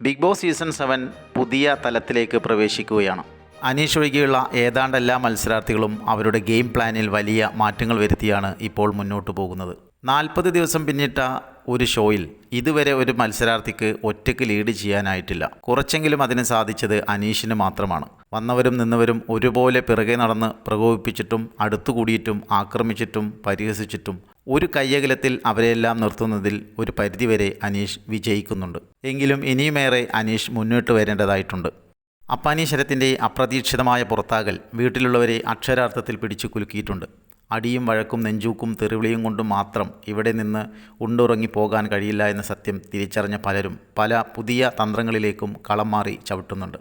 Big boss season seven പുതിയ തലത്തിലേക്ക് പ്രവേശിക്കുകയാണ്. അനീഷ് ഒഴികെയുള്ള ഏതാണ്ട് എല്ലാ മത്സരാർത്ഥികളും അവരുടെ ഗെയിം പ്ലാനിൽ വലിയ മാറ്റങ്ങൾ വരുത്തിയാണ് ഇപ്പോൾ മുന്നോട്ട് പോകുന്നത്. നാൽപ്പത് ദിവസം പിന്നിട്ട ഒരു ഷോയിൽ ഇതുവരെ ഒരു മത്സരാർത്ഥിക്ക് ഒറ്റയ്ക്ക് ലീഡ് ചെയ്യാനായിട്ടില്ല. കുറച്ചെങ്കിലും അതിന് സാധിച്ചത് അനീഷിന് മാത്രമാണ്. വന്നവരും നിന്നവരും ഒരുപോലെ പിറകെ നടന്ന് പ്രകോപിപ്പിച്ചിട്ടും അടുത്തുകൂടിയിട്ടും ആക്രമിച്ചിട്ടും പരിഹസിച്ചിട്ടും ഒരു കയ്യകലത്തിൽ അവരെല്ലാം നിർത്തുന്നതിൽ ഒരു പരിധിവരെ അനീഷ് വിജയിക്കുന്നുണ്ട്. എങ്കിലും ഇനിയുമേറെ അനീഷ് മുന്നോട്ട് വരേണ്ടതായിട്ടുണ്ട്. അപ്പാനി ശരത്തിന്റെ അപ്രതീക്ഷിതമായ പുറത്താകൽ വീട്ടിലുള്ളവരെ അക്ഷരാർത്ഥത്തിൽ പിടിച്ചു കുലുക്കിയിട്ടുണ്ട്. അടിയും വഴക്കും നെഞ്ചൂക്കും തെറിവിളിയും കൊണ്ടും മാത്രം ഇവിടെ നിന്ന് ഉണ്ടുറങ്ങി പോകാൻ കഴിയില്ല എന്ന സത്യം തിരിച്ചറിഞ്ഞ പലരും പല പുതിയ തന്ത്രങ്ങളിലേക്കും കളം മാറി ചവിട്ടുന്നുണ്ട്.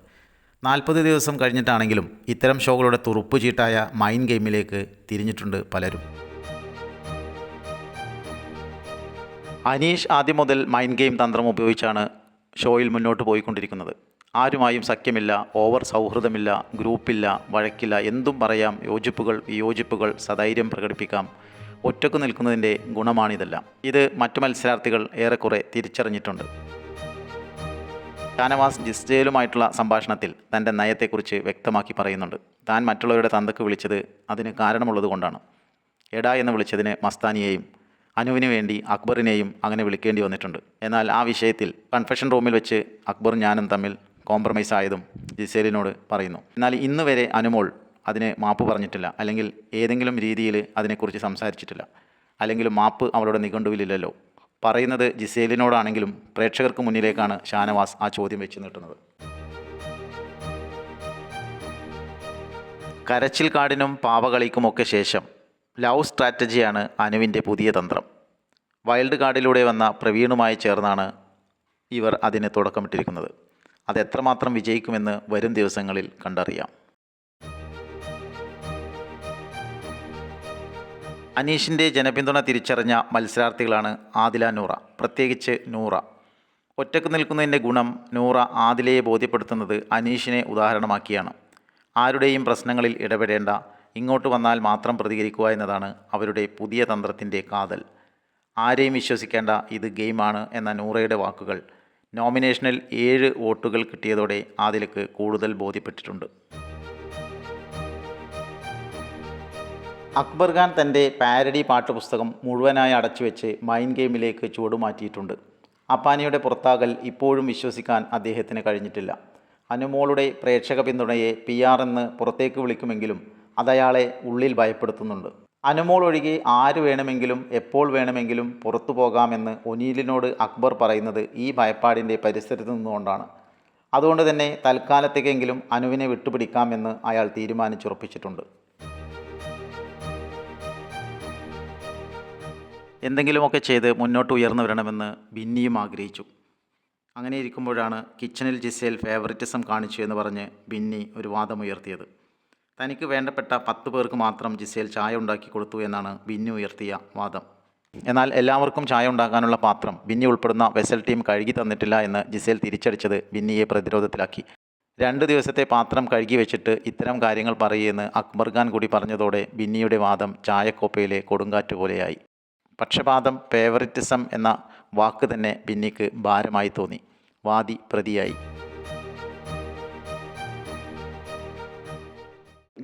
നാൽപ്പത് ദിവസം കഴിഞ്ഞിട്ടാണെങ്കിലും ഇത്തരം ഷോകളുടെ തുറുപ്പുചീട്ടായ മൈൻഡ് ഗെയിമിലേക്ക് തിരിഞ്ഞിട്ടുണ്ട് പലരും. അനീഷ് ആദ്യം മുതൽ മൈൻഡ് ഗെയിം തന്ത്രം ഉപയോഗിച്ചാണ് ഷോയിൽ മുന്നോട്ട് പോയിക്കൊണ്ടിരിക്കുന്നത്. ആരുമായും സഖ്യമില്ല ഓവർ സൗഹൃദമില്ല ഗ്രൂപ്പില്ല വഴക്കില്ല എന്തും പറയാം യോജിപ്പുകൾ വിയോജിപ്പുകൾ സധൈര്യം പ്രകടിപ്പിക്കാം. ഒറ്റയ്ക്ക് നിൽക്കുന്നതിന്റെ ഗുണമാണിതെല്ലാം. ഇത് മറ്റു മത്സരാർത്ഥികൾ ഏറെക്കുറെ തിരിച്ചറിഞ്ഞിട്ടുണ്ട്. ഷാനവാസ് ജിസ്ജയിലുമായിട്ടുള്ള സംഭാഷണത്തിൽ തന്റെ നയത്തെക്കുറിച്ച് വ്യക്തമാക്കി പറയുന്നുണ്ട്. താൻ മറ്റുള്ളവരുടെ തന്തക്ക് വിളിച്ചത് അതിന് കാരണമുള്ളത് കൊണ്ടാണ് എടാ എന്ന് വിളിച്ചതിന് മസ്താനിയെയും അനുവിന് വേണ്ടി അക്ബറിനെയും അങ്ങനെ വിളിക്കേണ്ടി വന്നിട്ടുണ്ട്. എന്നാൽ ആ വിഷയത്തിൽ കൺഫെഷൻ റൂമിൽ വെച്ച് അക്ബർ ഞാനും തമ്മിൽ കോംപ്രമൈസ് ആയതും ജിസേലിനോട് പറയുന്നു. എന്നാൽ ഇന്ന് വരെ അനുമോൾ അതിനെ മാപ്പ് പറഞ്ഞിട്ടില്ല. അല്ലെങ്കിൽ ഏതെങ്കിലും രീതിയിൽ അതിനെക്കുറിച്ച് സംസാരിച്ചിട്ടില്ല. അല്ലെങ്കിൽ മാപ്പ് അവളുടെ നിഘണ്ടുവിലില്ലല്ലോ. പറയുന്നത് ജിസേലിനോടാണെങ്കിലും പ്രേക്ഷകർക്ക് മുന്നിലേക്കാണ് ഷാനവാസ് ആ ചോദ്യം വെച്ച് നീട്ടുന്നത്. കരച്ചിൽ കാടിനും പാവകളിക്കുമൊക്കെ ശേഷം ലവ് സ്ട്രാറ്റജിയാണ് അനുവിന്റെ പുതിയ തന്ത്രം. വൈൽഡ് കാർഡിലൂടെ വന്ന പ്രവീണുമായി ചേർന്നാണ് ഇവർ അതിന് തുടക്കമിട്ടിരിക്കുന്നത്. അത് എത്രമാത്രം വിജയിക്കുമെന്ന് വരും ദിവസങ്ങളിൽ കണ്ടറിയാം. അനീഷിന്റെ ജനപിന്തുണ തിരിച്ചറിഞ്ഞ മത്സരാർത്ഥികളാണ് ആദില നൂറ. പ്രത്യേകിച്ച് നൂറ. ഒറ്റയ്ക്ക് നിൽക്കുന്നതിന്റെ ഗുണം നൂറ ആദിലയെ ബോധ്യപ്പെടുത്തുന്നത് അനീഷിനെ ഉദാഹരണമാക്കിയാണ്. ആരുടെയും പ്രശ്നങ്ങളിൽ ഇടപെടേണ്ട ഇങ്ങോട്ട് വന്നാൽ മാത്രം പ്രതികരിക്കുക എന്നതാണ് അവരുടെ പുതിയ തന്ത്രത്തിന്റെ കാതൽ. ആരെയും വിശ്വസിക്കേണ്ട ഇത് ഗെയിമാണ് എന്ന നൂറയുടെ വാക്കുകൾ നോമിനേഷനിൽ ഏഴ് വോട്ടുകൾ കിട്ടിയതോടെ ആദിലക്ക് കൂടുതൽ ബോധ്യപ്പെട്ടിട്ടുണ്ട്. അക്ബർ ഖാൻ തന്റെ പാരഡി പാട്ടുപുസ്തകം മുഴുവനായി അടച്ചുവെച്ച് മൈൻഡ് ഗെയിമിലേക്ക് ചുവടുമാറ്റിയിട്ടുണ്ട്. അപ്പാനിയുടെ പുറത്താകൽ ഇപ്പോഴും വിശ്വസിക്കാൻ അദ്ദേഹത്തിന് കഴിഞ്ഞിട്ടില്ല. അനുമോളുടെ പ്രേക്ഷക പിന്തുണയെ പി ആർ എന്ന് പുറത്തേക്ക് വിളിക്കുമെങ്കിലും അതയാളെ ഉള്ളിൽ ഭയപ്പെടുത്തുന്നുണ്ട്. അനുമോൾ ഒഴികെ ആര് വേണമെങ്കിലും എപ്പോൾ വേണമെങ്കിലും പുറത്തു പോകാമെന്ന് ഒനീലിനോട് അക്ബർ പറയുന്നത് ഈ ഭയപ്പാടിന്റെ പരിസരത്ത് നിന്നുകൊണ്ടാണ്. അതുകൊണ്ട് തന്നെ തൽക്കാലത്തേക്കെങ്കിലും അനുവിനെ വിട്ടുപിടിക്കാമെന്ന് അയാൾ തീരുമാനിച്ചുറപ്പിച്ചിട്ടുണ്ട്. എന്തെങ്കിലുമൊക്കെ ചെയ്ത് മുന്നോട്ട് ഉയർന്നു വരണമെന്ന് ബിന്നിയും ആഗ്രഹിച്ചു. അങ്ങനെ ഇരിക്കുമ്പോഴാണ് കിച്ചണിൽ ജിസേൽ ഫേവറിറ്റിസം കാണിച്ചു എന്ന് പറഞ്ഞ് ബിന്നി ഒരു വാദമുയർത്തിയത്. തനിക്ക് വേണ്ടപ്പെട്ട പത്ത് പേർക്ക് മാത്രം ജിസേൽ ചായ ഉണ്ടാക്കി കൊടുത്തു എന്നാണ് ബിന്നി ഉയർത്തിയ വാദം. എന്നാൽ എല്ലാവർക്കും ചായ ഉണ്ടാക്കാനുള്ള പാത്രം ബിന്നി ഉൾപ്പെടുന്ന വെസൽ ടീം കഴുകി തന്നിട്ടില്ല എന്ന് ജിസേൽ തിരിച്ചടിച്ചത് ബിന്നിയെ പ്രതിരോധത്തിലാക്കി. രണ്ട് ദിവസത്തെ പാത്രം കഴുകി വെച്ചിട്ട് ഇത്തരം കാര്യങ്ങൾ പറയുമെന്ന് അക്ബർ ഖാൻ കൂടി പറഞ്ഞതോടെ ബിന്നിയുടെ വാദം ചായക്കോപ്പയിലെ കൊടുങ്കാറ്റ് പോലെയായി. പക്ഷപാതം ഫേവറിറ്റിസം എന്ന വാക്ക് തന്നെ ബിന്നിക്ക് ഭാരമായി തോന്നി. വാദി പ്രതിയായി.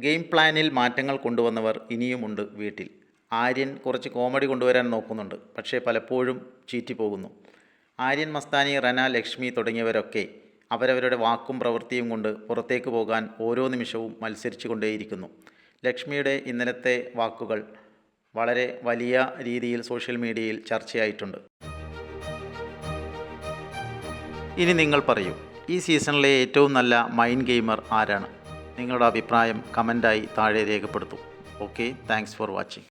ഗെയിം പ്ലാനിൽ മാറ്റങ്ങൾ കൊണ്ടുവന്നവർ ഇനിയുമുണ്ട് വീട്ടിൽ. ആര്യൻ കുറച്ച് കോമഡി കൊണ്ടുവരാൻ നോക്കുന്നുണ്ട്. പക്ഷേ പലപ്പോഴും ചീറ്റിപ്പോകുന്നു ആര്യൻ മസ്താനി റന ലക്ഷ്മി തുടങ്ങിയവരൊക്കെ അവരവരുടെ വാക്കും പ്രവൃത്തിയും കൊണ്ട് പുറത്തേക്ക് പോകാൻ ഓരോ നിമിഷവും മത്സരിച്ചു കൊണ്ടേയിരിക്കുന്നു ലക്ഷ്മിയുടെ ഇന്നലത്തെ വാക്കുകൾ വളരെ വലിയ രീതിയിൽ സോഷ്യൽ മീഡിയയിൽ ചർച്ചയായിട്ടുണ്ട്. ഇനി നിങ്ങൾ പറയൂ ഈ സീസണിലെ ഏറ്റവും നല്ല മൈൻഡ് ഗെയിമർ ആരാണ്? നിങ്ങളുടെ അഭിപ്രായം കമന്റായി താഴെ രേഖപ്പെടുത്തും. Okay thanks for watching